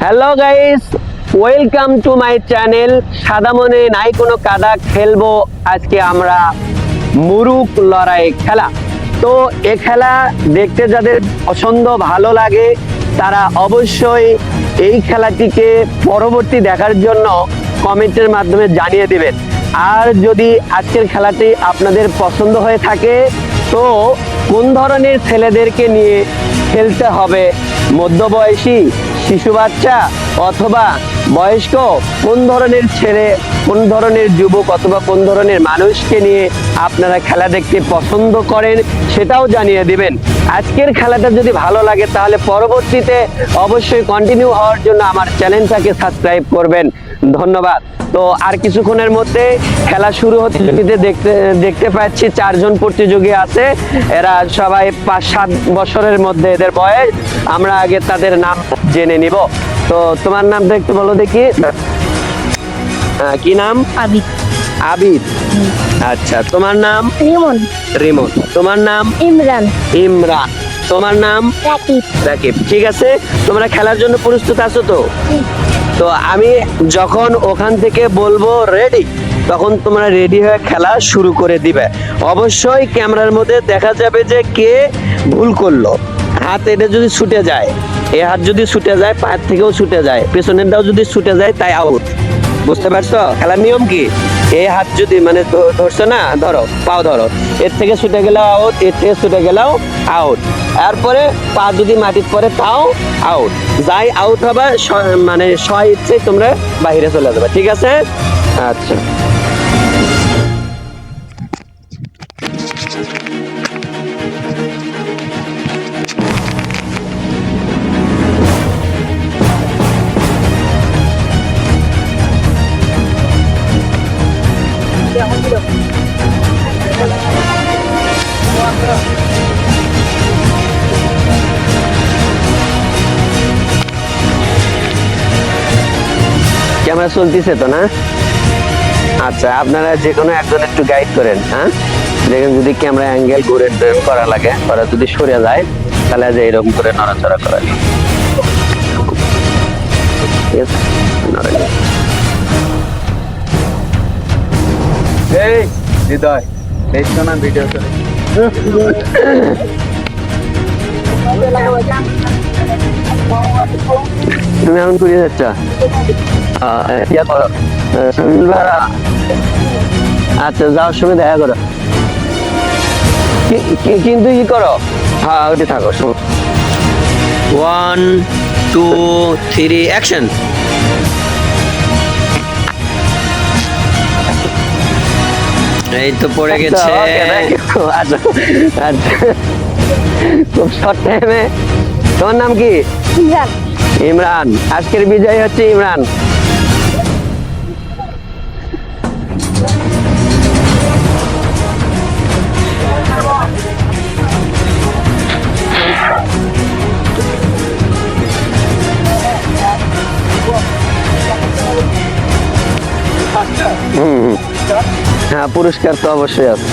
Hello guys welcome to my channel সাদা মনে নাই কোনো কাদা খেলব। আজকে আমরা মুরুক লড়াই খেলা। তো এ খেলা দেখতে যাদের পছন্দ, ভালো লাগে, তারা অবশ্যই এই খেলাটিকে পরবর্তী দেখার জন্য কমেন্টের মাধ্যমে জানিয়ে দেবেন। আর যদি আজকের খেলাটি আপনাদের পছন্দ হয়ে থাকে, তো কোন ধরনের ছেলেদেরকে নিয়ে খেলতে হবে? মধ্যবয়সী শিশু বাচ্চা অথবা বয়স্ক, কোন ধরনের ছেলে, কোন ধরনের যুবক অথবা কোন ধরনের মানুষকে নিয়ে আপনারা খেলা দেখতে পছন্দ করেন, সেটাও জানিয়ে দিবেন। আজকের খেলাটা যদি ভালো লাগে, তাহলে পরবর্তীতে অবশ্যই কন্টিনিউ হওয়ার জন্য আমার চ্যানেলটাকে সাবস্ক্রাইব করবেন। ধন্যবাদ। তো আর কিছুক্ষণের মধ্যে খেলা শুরু হতে দেখতে দেখতে পাচ্ছি চারজন প্রতিযোগী আছে। এরা সবাই পাঁচ সাত বছরের মধ্যে এদের বয়স। আমরা আগে তাদের নাম জেনে নিব। তো তোমার নামটা একটু বলো দেখি। কি নাম? আবিদ। আবিদ। আচ্ছা তোমার নাম? রিমন। রিমন। তোমার নাম? ইমরান। ইমরান। তোমার নাম? রাকিব। রাকিব। ঠিক আছে তোমরা খেলার জন্য প্রস্তুত আছো তো? তো আমি যখন ওখান থেকে বলব রেডি তখন তোমরা রেডি হয়ে খেলা শুরু করে দিবে। অবশ্যই ক্যামেরার মধ্যে দেখা যাবে যে কে ভুল করল। হাত এটা যদি ছুটে যায়, এ হাত যদি ছুটে যায়, পায়ের থেকেও ছুটে যায়, পেছনেরটাও যদি ছুটে যায়, তাই আউট বুঝতে পারছ? খেলার নিয়ম কি? এই হাত যদি মানে ধরছো না, ধরো, পাও ধরো, এর থেকে ছুটে গেলেও আউট এর থেকে ছুটে গেলেও আউট তারপরে পা যদি মাটির পরে তাও আউট যাই আউট হবে মানে স্ব ইচ্ছে তোমরা বাইরে চলে যাবে, ঠিক আছে? আচ্ছা। ক্যামেরা চলতেছে তো না? আচ্ছা আপনারা যে কোনো একজন একটু গাইড করেন হ্যাঁ? দেখেন যদি ক্যামেরা অ্যাঙ্গেল ঘুরে করা লাগে, ওরা যদি সরে যায়, তাহলে যে এরকম করে নড়াচড়া করা নড়ালে। এই! হৃদয় দেখছ না ভিডিও করে তুমি এখন ঘুরে যাচ্ছ? ইয়া করো। আচ্ছা যাওয়ার সময় দেখা করো। কি- কি- কিন্তু ই করো। হ্যাঁ ওটি থাকো ওয়ান টু থ্রি অ্যাকশন এই তো পড়ে গেছে। আচ্ছা আচ্ছা খুব শর্ট টাইমে তোমার নাম কি? ইমরান। ইমরান। আজকের বিজয় হচ্ছে ইমরান। হুম হুম। হ্যাঁ পুরস্কার তো অবশ্যই আছে।